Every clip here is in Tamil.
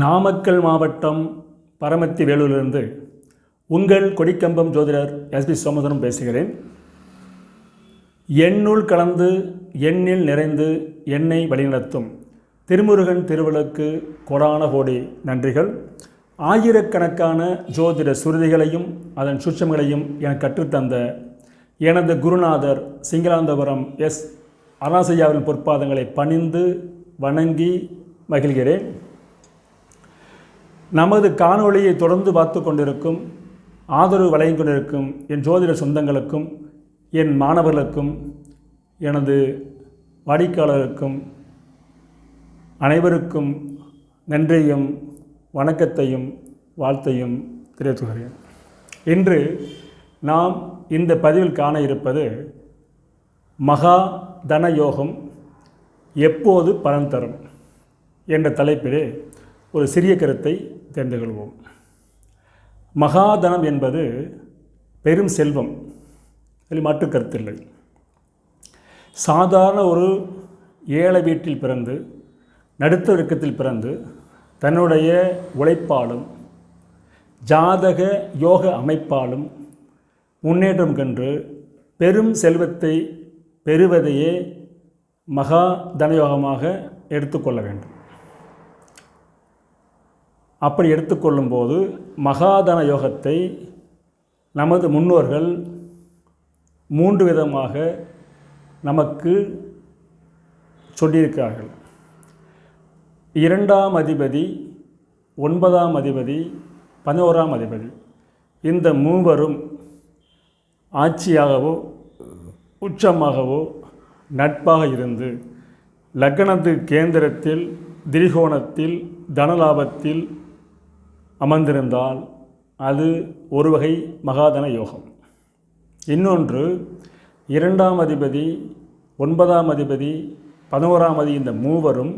நாமக்கல் மாவட்டம் பரமத்தி வேலூரிலிருந்து உங்கள் கொடிக்கம்பம் ஜோதிடர் எஸ்பி சோமதனம் பேசுகிறேன். எண்ணுள் கலந்து எண்ணில் நிறைந்து என்னை வழிநடத்தும் திருமுருகன் திருவிளக்கு கொடான கோடி நன்றிகள். ஆயிரக்கணக்கான ஜோதிட சுருதிகளையும் அதன் சுட்சங்களையும் எனக்கு கற்றுத்தந்த எனது குருநாதர் சிங்களாந்தபுரம் எஸ் அனாசையாவின் பொற்பாதங்களை பணிந்து வணங்கி மகிழ்கிறேன். நமது காணொளியை தொடர்ந்து பார்த்து கொண்டிருக்கும் ஆதரவு வழங்கிக் கொண்டிருக்கும் என் ஜோதிட சொந்தங்களுக்கும் என் மாணவர்களுக்கும் எனது வாடிக்கையாளருக்கும் அனைவருக்கும் நன்றியும் வணக்கத்தையும் வாழ்த்தையும் தெரிவித்துகிறேன் இன்று நாம் இந்த பதிவில் காண இருப்பது மகா தன யோகம் எப்போது பலன் தரும் என்ற தலைப்பிலே ஒரு சிறிய கருத்தை தெரிந்து கொள்வோம் மகாதனம் என்பது பெரும் செல்வம். அதில் மாற்று கருத்தில்லை. சாதாரண ஒரு ஏழை வீட்டில் பிறந்து நடுத்தருக்கத்தில் பிறந்து தன்னுடைய உழைப்பாலும் ஜாதக யோக அமைப்பாலும் முன்னேற்றம் கண்டு பெரும் செல்வத்தை பெறுவதையே மகா தனயோகமாக எடுத்துக்கொள்ள வேண்டும். அப்படி எடுத்துக்கொள்ளும்போது மகாதன யோகத்தை நமது முன்னோர்கள் மூன்று விதமாக நமக்கு சொல்லியிருக்கிறார்கள். இரண்டாம் அதிபதி ஒன்பதாம் அதிபதி பதினோராம் அதிபதி. இந்த மூவரும் ஆட்சியாகவோ உச்சமாகவோ நட்பாக இருந்து லக்னத்து கேந்திரத்தில் திரிகோணத்தில் தனலாபத்தில் அமர்ந்திருந்தால் அது ஒரு வகை மகாதன யோகம். இன்னொன்று இரண்டாம் அதிபதி ஒன்பதாம் அதிபதி பதினோராம் அதி இந்த மூவரும்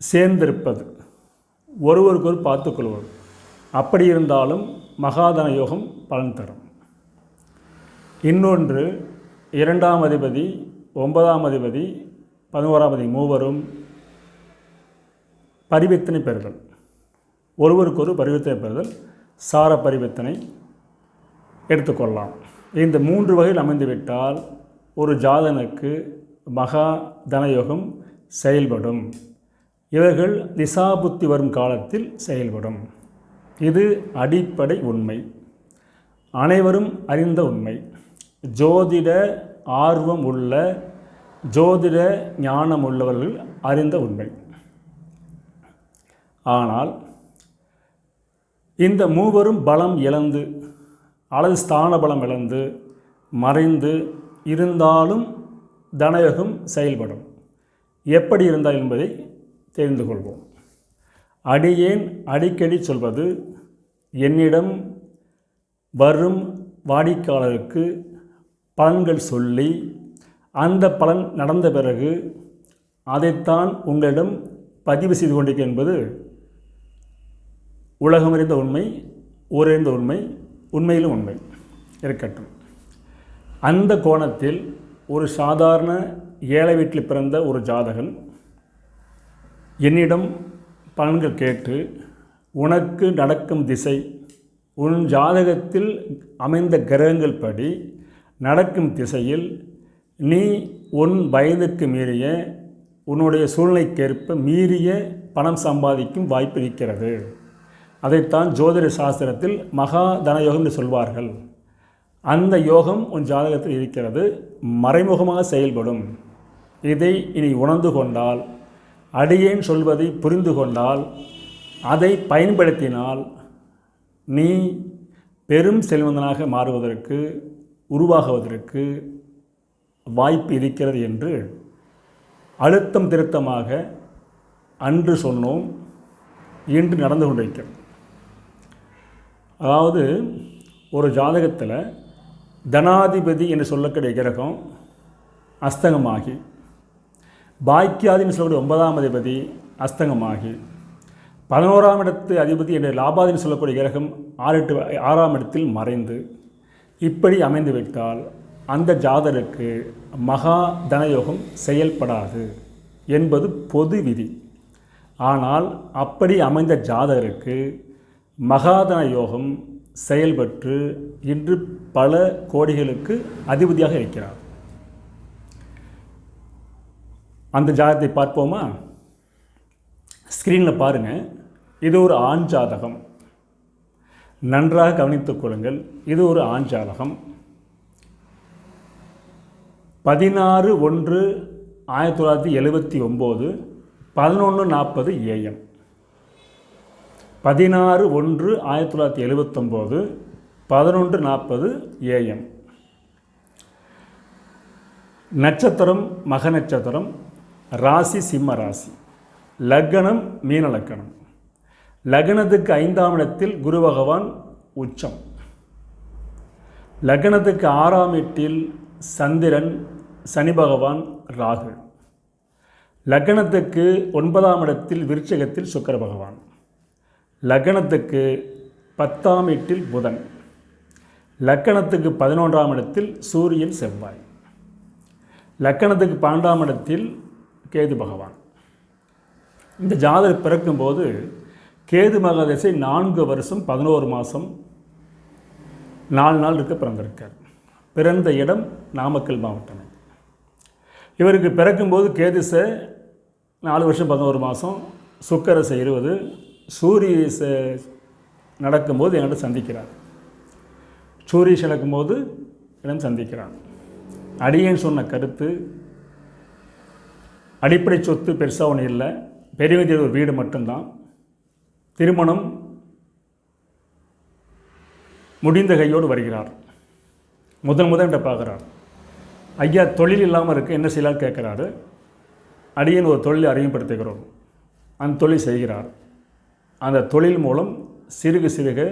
சேர்ந்திருப்பது ஒருவருக்கொரு பார்த்துக்கொள்வது அப்படி இருந்தாலும் மகாதன யோகம் பலன் தரும். இன்னொன்று இரண்டாம் அதிபதி ஒன்பதாம் அதிபதி பதினோராம் அதிபதி மூவரும் பரிவர்த்தனை பெறுதல். ஒருவருக்கொரு பரிவர்த்தனை பெறுதல். சார பரிவர்த்தனை எடுத்துக்கொள்ளலாம். இந்த மூன்று வகையில் அமைந்துவிட்டால் ஒரு ஜாதனுக்கு மகா தனயோகம் செயல்படும். இவர்கள் திசாபுத்தி வரும் காலத்தில் செயல்படும். இது அடிப்படை உண்மை. அனைவரும் அறிந்த உண்மை. ஜோதிட ஆர்வம் உள்ள ஜோதிட ஞானம் உள்ளவர்கள் அறிந்த உண்மை. ஆனால் இந்த மூவரும் பலம் இழந்து அல்லது ஸ்தான பலம் இழந்து மறைந்து இருந்தாலும் தனயோகம் செயல்படும். எப்படி இருந்தால் என்பதை தெரிந்து கொள்வோம். அடியேன் அடிக்கடி சொல்வது என்னிடம் வரும் வாடிக்கையாளருக்கு பலன்கள் சொல்லி அந்த பலன் நடந்த பிறகு அதைத்தான் உங்களிடம் பதிவு செய்து கொண்டிருக்க என்பது உலகமறிந்த உண்மை ஊரறிந்த உண்மை உண்மையிலும் உண்மை. இருக்கட்டும். அந்த கோணத்தில் ஒரு சாதாரண ஏழை வீட்டில் பிறந்த ஒரு ஜாதகன் என்னிடம் பலன்கள் கேட்டு உனக்கு நடக்கும் திசை உன் ஜாதகத்தில் அமைந்த கிரகங்கள் படி நடக்கும் திசையில் நீ உன் வயதுக்கு மீறிய உன்னுடைய சூழ்நிலைக்கேற்ப மீறிய பணம் சம்பாதிக்கும் வாய்ப்பு இருக்கிறது. அதைத்தான் ஜோதிட சாஸ்திரத்தில் மகா தனயோகம் என்று சொல்வார்கள். அந்த யோகம் உன் ஜாதகத்தில் இருக்கிறது மறைமுகமாக செயல்படும். இதை இனி உணர்ந்து கொண்டால் அடியேன் சொல்வதை புரிந்து கொண்டால் அதை பயன்படுத்தினால் நீ பெரும் செல்வந்தனாக மாறுவதற்கு உருவாகுவதற்கு வாய்ப்பு இருக்கிறது என்று அழுத்தம் திருத்தமாக அன்று சொன்னோம் இன்று நடந்து கொண்டிருக்கிறது அதாவது ஒரு ஜாதகத்தில் தனாதிபதி என்று சொல்லக்கூடிய கிரகம் அஸ்தங்கமாகி பாக்கியாதின்னு சொல்லக்கூடிய ஒன்பதாம் அதிபதி அஸ்தங்கமாகி பதினோராம் இடத்து அதிபதி என்ற லாபாதின்னு சொல்லக்கூடிய கிரகம் ஆறு ஆறாம் இடத்தில் மறைந்து இப்படி அமைந்து விட்டால் அந்த ஜாதருக்கு மகா தனயோகம் செயல்படாது என்பது பொது விதி. ஆனால் அப்படி அமைந்த ஜாதகருக்கு மகாதன யோகம் செயல்பட்டு இன்று பல கோடிகளுக்கு அதிபதியாக இருக்கிறார். அந்த ஜாதகத்தை பார்ப்போமா? ஸ்க்ரீனில் பாருங்கள் இது ஒரு ஆண் ஜாதகம். நன்றாக கவனித்துக் கொள்ளுங்கள். இது ஒரு ஆண் ஜாதகம். பதினாறு ஒன்று ஆயிரத்தி தொள்ளாயிரத்தி எழுபத்தி ஒம்பது பதினொன்று நாற்பது ஏஎம் பதினாறு ஒன்று ஆயிரத்தி தொள்ளாயிரத்தி எழுபத்தொம்போது பதினொன்று நாற்பது ஏஎம் நட்சத்திரம் மக நட்சத்திரம் ராசி சிம்ம ராசி. லக்னம் மீன லக்கணம் லக்னத்துக்கு ஐந்தாம் இடத்தில் குரு பகவான் உச்சம். லக்னத்துக்கு ஆறாம் எட்டில் சந்திரன் சனி பகவான் ராகு. லக்னத்துக்கு ஒன்பதாம் இடத்தில் விருச்சகத்தில் சுக்கர பகவான். லக்னத்துக்கு பத்தாம் இட்டில் புதன். லக்கணத்துக்கு பதினொன்றாம் இடத்தில் சூரியன் செவ்வாய். லக்கணத்துக்கு பன்னெண்டாம் இடத்தில் கேது பகவான். இந்த ஜாதகர் பிறக்கும்போது கேது மகாதசை நான்கு வருஷம் பதினோரு மாதம் நாலு நாள் இருக்க பிறந்திருக்கார். பிறந்த இடம் நாமக்கல் மாவட்டம். இவருக்கு பிறக்கும்போது கேதுசை நாலு வருஷம் பதினோரு மாதம் சுக்கரசை இருபது சூரிய நடக்கும்போது என்கிட்ட சந்திக்கிறார். சூரியஸ் நடக்கும்போது இடம் சந்திக்கிறான் அடியேன் சொன்ன கருத்து அடிப்படை சொத்து பெருசாக ஒன்றும் இல்லை பெரியவங்க ஒரு வீடு மட்டும்தான். திருமணம் முடிந்த கையோடு வருகிறார். முதன் முதன் பார்க்குறார். ஐயா தொழில் இல்லாமல் இருக்குது என்ன செய்யலாம் கேட்குறாரு. அடியன் ஒரு தொழில் அறிமுகப்படுத்துகிறோம். அந்த தொழில் செய்கிறார். அந்த தொழில் மூலம் சிறுக சிறுக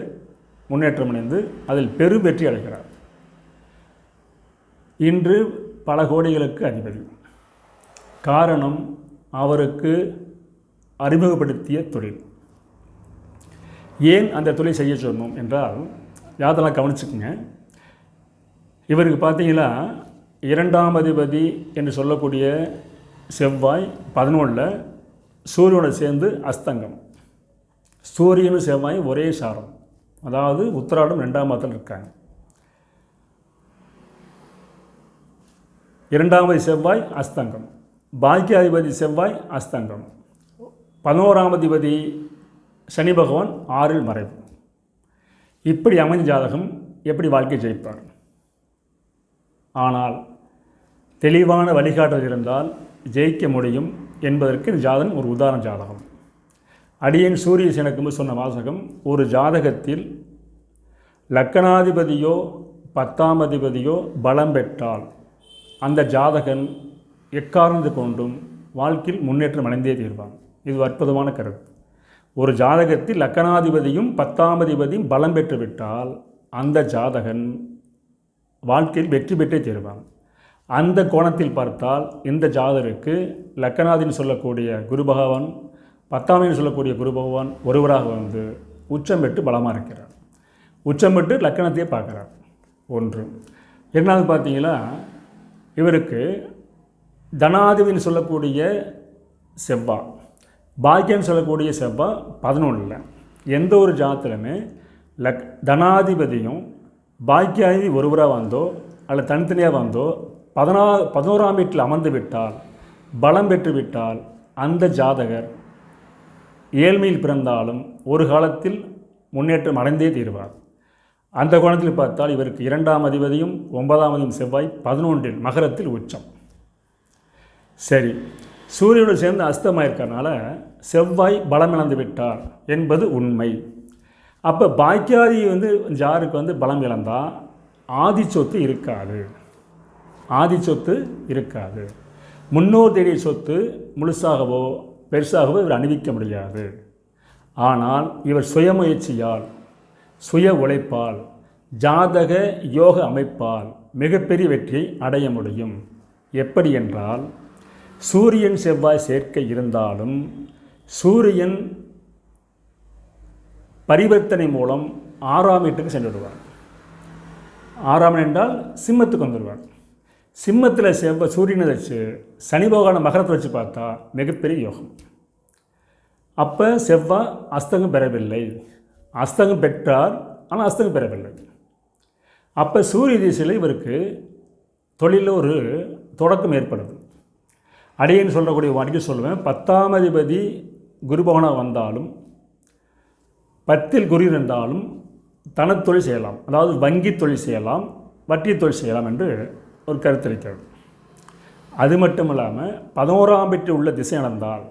முன்னேற்றம் அடைந்து அதில் பெரும் வெற்றி அடைகிறார். இன்று பல கோடிகளுக்கு அதிபதி. காரணம் அவருக்கு அறிமுகப்படுத்திய தொழில். ஏன் அந்த தொழில் செய்ய சொன்னோம் என்றால் யாதெல்லாம் கவனிச்சுக்குங்க. இவருக்கு பார்த்தீங்கன்னா இரண்டாம் அதிபதி என்று சொல்லக்கூடிய செவ்வாய் பதினொன்றில் சூரியனோட சேர்ந்து அஸ்தங்கம். சூரியனும் செவ்வாயும் ஒரே சாரம். அதாவது உத்திராடம் ரெண்டாம் மாதத்தில் இருக்காங்க. இரண்டாவது செவ்வாய் அஸ்தங்கம். பாக்கியாதிபதி செவ்வாய் அஸ்தங்கம். பதினோராம் அதிபதி சனி பகவான் ஆறில் மறைவு. இப்படி அமைந்த ஜாதகம் எப்படி வாழ்க்கை ஜெயிப்பார்? ஆனால் தெளிவான வழிகாட்டல் இருந்தால் ஜெயிக்க முடியும் என்பதற்கு இந்த ஜாதகம் ஒரு உதாரண ஜாதகம். அடியேன் சூரிய சினக்கும்பு சொன்ன வாசகம் ஒரு ஜாதகத்தில் லக்கணாதிபதியோ பத்தாம் அதிபதியோ பலம் பெற்றால் அந்த ஜாதகன் எக்காரணத்து கொண்டும் வாழ்க்கையில் முன்னேற்றம் அடைந்தே தீர்வான். இது அற்புதமான கருத்து. ஒரு ஜாதகத்தில் லக்கணாதிபதியும் பத்தாம் அதிபதியும் பலம் பெற்றுவிட்டால் அந்த ஜாதகன் வாழ்க்கையில் வெற்றி பெற்றே தீர்வான். அந்த கோணத்தில் பார்த்தால் இந்த ஜாதகருக்கு லக்கணாதின்னு சொல்லக்கூடிய குரு பகவான் பத்தாமின்னு சொல்லக்கூடிய குரு பகவான் ஒருவராக வந்து உச்சம் பெற்று பலமாக இருக்கிறார். உச்சம் பெற்று லக்கணத்தையே பார்க்குறார். ஒன்று. என்னாவது பார்த்தீங்கன்னா இவருக்கு தனாதிபின்னு சொல்லக்கூடிய செவ்வா பாக்கியம் சொல்லக்கூடிய செவ்வா பதினொன்றில். எந்த ஒரு ஜாத்திலுமே லக் தனாதிபதியும் பாக்கியாதிபதி ஒருவராக வந்தோ அல்ல தனித்தனியாக வந்தோ பதினா பதினோராம் வீட்டில் அமர்ந்து விட்டால் பலம் பெற்று விட்டால் அந்த ஜாதகர் ஏழ்மையில் பிறந்தாலும் ஒரு காலத்தில் முன்னேற்றம் அடைந்தே தீர்வார். அந்த கோணத்தில் பார்த்தால் இவருக்கு இரண்டாம் அதிபதியும் ஒன்பதாம் அதிபதியும் செவ்வாய் பதினொன்றில் மகரத்தில் உச்சம். சரி சூரியனோடு சேர்ந்து அஸ்தமாயிருக்கனால செவ்வாய் பலம் இழந்து விட்டார் என்பது உண்மை. அப்போ பாக்கியாதி வந்து ஜாருக்கு வந்து பலம் இழந்தால் ஆதி சொத்து இருக்காது. ஆதி சொத்து இருக்காது. முன்னோர் தேடிய சொத்து முழுசாகவோ பெருசாகவோ இவர் அணிவிக்க முடியாது. ஆனால் இவர் சுயமுயற்சியால் சுய உழைப்பால் ஜாதக யோக அமைப்பால் மிகப்பெரிய வெற்றியை அடைய முடியும். எப்படி என்றால் சூரியன் செவ்வாய் சேர்க்கை இருந்தாலும் சூரியன் பரிவர்த்தனை மூலம் ஆறாம் வீட்டுக்கு சென்று விடுவார். ஆறாம் என்றால் சிம்மத்துக்கு வந்துடுவார். சிம்மத்தில் செவ்வ சூரியனை வச்சு சனி பகவான மகரத்தை வச்சு பார்த்தா மிகப்பெரிய யோகம். அப்போ செவ்வாய் அஸ்தங்கம் பெறவில்லை. அஸ்தங்கம் பெற்றார் ஆனால் அஸ்தங்கம் பெறவில்லை. அப்போ சூரிய திசையில் இவருக்கு தொழிலில் ஒரு தொடக்கம் ஏற்படுது. அடியன்னு சொல்லக்கூடிய வாடிக்கை சொல்லுவேன். பத்தாம் அதிபதி குருபவனாக வந்தாலும் பத்தில் குரு இருந்தாலும் தனத்தொழில் செய்யலாம். அதாவது வங்கி தொழில் செய்யலாம் வட்டி தொழில் செய்யலாம் என்று ஒரு கருத்து இருக்கிறது. அது மட்டும் இல்லாமல் பதினோராம் பெற்று உள்ள திசை நடந்தால்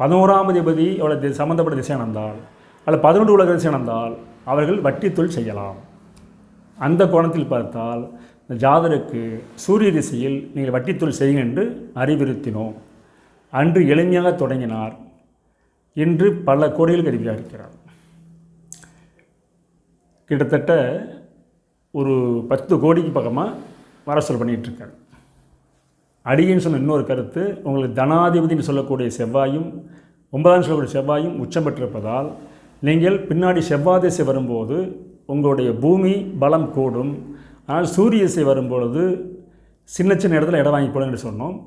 பதினோராம் அதிபதி எவ்வளோ தி சம்மந்தப்பட்ட திசை நடந்தால் அல்லது பதினொன்று உலக திசை நடந்தால் அவர்கள் வட்டி தொழில் செய்யலாம். அந்த கோணத்தில் பார்த்தால் இந்த ஜாதருக்கு சூரிய திசையில் நீங்கள் வட்டி தொழில் செய்யுங்க என்று அறிவுறுத்தினோம். அன்று எளிமையாக தொடங்கினார். இன்று பல கோடிகள் கருவியாக இருக்கிறார். கிட்டத்தட்ட ஒரு பத்து கோடிக்கு பக்கமாக வர பண்ணிகிட்டு இருக்காரு சொன்ன இன்னொரு கருத்து உங்களுக்கு தனாதிபதினு சொல்லக்கூடிய செவ்வாயும் ஒன்பதாம் சொல்லக்கூடிய செவ்வாயும் உச்சம் பெற்றிருப்பதால் நீங்கள் பின்னாடி செவ்வாய் திசை வரும்போது உங்களுடைய பூமி பலம் கூடும். ஆனால் சூரிய திசை வரும்பொழுது சின்ன சின்ன இடத்துல இடம் வாங்கி போடுங்கன்னு சொன்னோம்.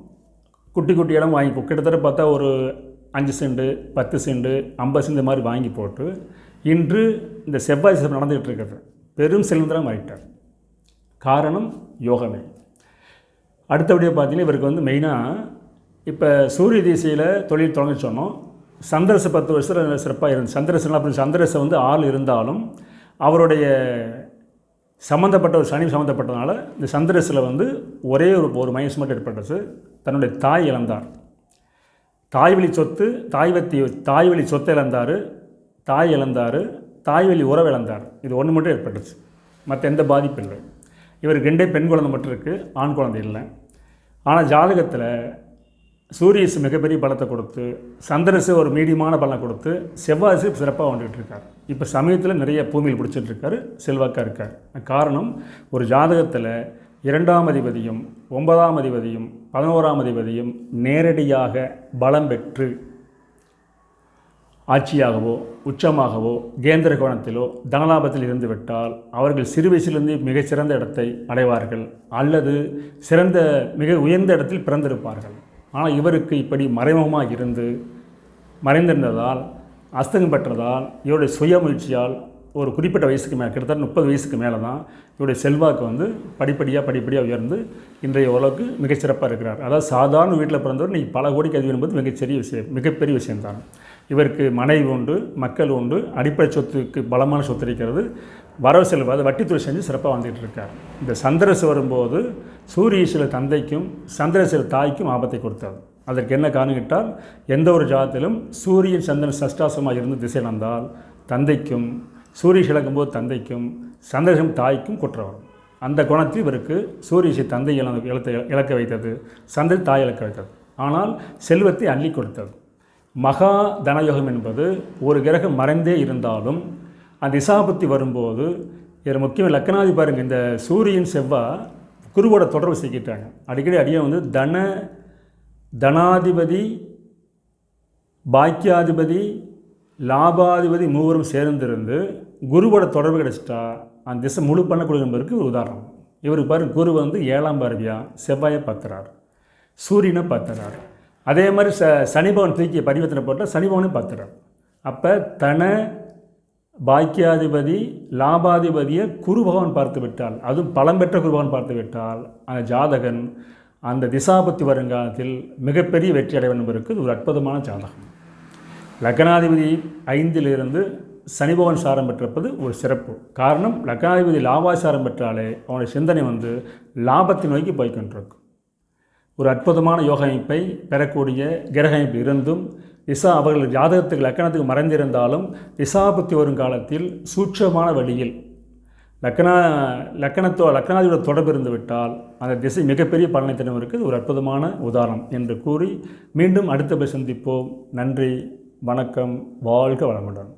குட்டி குட்டி இடம் வாங்கி போ கிட்டத்தட்ட பார்த்தா ஒரு அஞ்சு செண்டு பத்து செண்டு ஐம்பது செண்டு மாதிரி வாங்கி போட்டு இன்று இந்த செவ்வாய் திசை நடந்துகிட்டு இருக்கிறது பெரும் செல்வந்தரம் ஆகிட்டார் காரணம் யோகமே. அடுத்தபடியாக பார்த்தீங்கன்னா இவருக்கு வந்து மெயினாக இப்போ சூரிய திசையில் தொழில் தொடங்க சொன்னோம். பத்து வருஷத்தில் சிறப்பாக இருந்து சந்திரசன் அப்படின்னு சந்திரச வந்து ஆள் இருந்தாலும் அவருடைய சம்மந்தப்பட்ட ஒரு சனி சம்மந்தப்பட்டதுனால இந்த சந்திரசில் வந்து ஒரே ஒரு ஒரு மைனஸ் மட்டும் ஏற்பட்டது தன்னுடைய தாய் இழந்தார். தாய் வழி சொத்து தாய் வத்தி தாய் வழி சொத்தை இழந்தார் தாய் இழந்தார் தாய் வழி உறவு இழந்தார். இது ஒன்று மட்டும் ஏற்பட்டுச்சு. மற்ற எந்த பாதிப்பும் இல்லை. இவருக்கு ரெண்டே பெண் குழந்தை மட்டும் இருக்குது ஆண் குழந்தை இல்லை. ஆனால் ஜாதகத்தில் சூரியசு மிகப்பெரிய பலத்தை கொடுத்து சந்திரசு ஒரு மீடியமான பலனை கொடுத்து செவ்வாசு சிறப்பாக வந்துகிட்டு இருக்கார். இப்போ சமயத்தில் நிறைய பூமியில் பிடிச்சிட்டு இருக்காரு செல்வாக்காக இருக்கார். காரணம் ஒரு ஜாதகத்தில் இரண்டாம் அதிபதியும் ஒன்பதாம் அதிபதியும் பதினோராம் அதிபதியும் நேரடியாக பலம் பெற்று ஆட்சியாகவோ உச்சமாகவோ கேந்திர கோணத்திலோ தனலாபத்தில் இருந்துவிட்டால் அவர்கள் சிறு வயசிலிருந்து மிகச்சிறந்த இடத்தை அடைவார்கள் அல்லது சிறந்த மிக உயர்ந்த இடத்தில் பிறந்திருப்பார்கள். ஆனால் இவருக்கு இப்படி மறைமுகமாக இருந்து மறைந்திருந்ததால் அஸ்தங்கம் பெற்றதால் இவருடைய சுய முயற்சியால் ஒரு குறிப்பிட்ட வயசுக்கு மேலே கிட்டத்தட்ட முப்பது வயசுக்கு மேலே தான் இவருடைய செல்வாக்கு வந்து படிப்படியாக படிப்படியாக உயர்ந்து இன்றைய உலகுக்கு மிகச்சிறப்பாக இருக்கிறார். அதாவது சாதாரண வீட்டில் பிறந்தவர் நீ பல கோடிக்கு அதிகம் என்பது மிகச்சிறிய விஷயம் மிகப்பெரிய விஷயம்தான். இவருக்கு மனைவி உண்டு மக்கள் உண்டு அடிப்படை சொத்துக்கு பலமான சொத்து இருக்கிறது. வரவு செலவு அது வட்டித்துறை செஞ்சு சிறப்பாக வந்துகிட்டு இருக்கார். இந்த சந்திரசு வரும்போது சூரியசில தந்தைக்கும் சந்திரசில தாய்க்கும் ஆபத்தை கொடுத்தது அதற்கு என்ன காரணம் கேட்டால் எந்த ஒரு ஜாதத்திலும் சூரியன் சந்திரன் சஷ்டாசமாக இருந்து திசை நடந்தால் தந்தைக்கும் சூரிய இழக்கும்போது தந்தைக்கும் சந்திரசம் தாய்க்கும் குற்றம் வரும் அந்த குணத்தில் இவருக்கு சூரியசி தந்தை இழந்த இழக்க வைத்தது. சந்திரன் தாய் இழக்க வைத்தது. ஆனால் செல்வத்தை அள்ளி கொடுத்தது. மகா தனயோகம் என்பது ஒரு கிரகம் மறைந்தே இருந்தாலும் அந்த திசாபத்தி வரும்போது இதில் முக்கியம் லக்கணாதி பாருங்கள் இந்த சூரியன் செவ்வாய் குருவோட தொடர்பு செய்கிட்டாங்க அடிக்கடி அடியே வந்து தன தனாதிபதி பாக்கியாதிபதி லாபாதிபதி மூவரும் சேர்ந்திருந்து குருவோட தொடர்பு கிடச்சிட்டா அந்த திசை முழு பண்ணக்கூடிய என்பதற்கு ஒரு உதாரணம். இவருக்கு பாருங்கள் குரு வந்து ஏழாம் பார்வையாக செவ்வாயை பார்க்குறார் சூரியனை பார்த்துறார் அதே மாதிரி ச சனிபவன் தூக்கி பரிவர்த்தனை போட்டால் சனிபவனையும் பார்த்துறான் அப்போ தன பாக்கியாதிபதி லாபாதிபதியை குருபகவான் பார்த்து விட்டால் அதுவும் பலம் பெற்ற குருபகவான் பார்த்து விட்டால் அந்த ஜாதகன் அந்த திசாபத்தி வருங்காலத்தில் மிகப்பெரிய வெற்றி அடைவன் என்பதற்கு ஒரு அற்புதமான ஜாதகம். லக்னாதிபதி ஐந்திலிருந்து சனிபவன் சாரம் பெற்றிருப்பது ஒரு சிறப்பு. காரணம் லக்னாதிபதி லாபாசாரம் பெற்றாலே அவனுடைய சிந்தனை வந்து லாபத்தை நோக்கி போய்கொண்டிருக்கும் ஒரு அற்புதமான யோக அமைப்பை பெறக்கூடிய கிரக அமைப்பு இருந்தும் திசா அவர்கள் ஜாதகத்துக்கு லக்கணத்துக்கு மறைந்திருந்தாலும் திசாபத்தி வரும் காலத்தில் சூட்சமான வழியில் லக்கண லக்கணத்தோ லக்கணாதியோட தொடர்பு இருந்து விட்டால் அந்த திசை மிகப்பெரிய பலனை தினவருக்கு ஒரு அற்புதமான உதாரணம் என்று கூறி மீண்டும் அடுத்த போய் சந்திப்போம். நன்றி வணக்கம் வாழ்க வளமுடன்.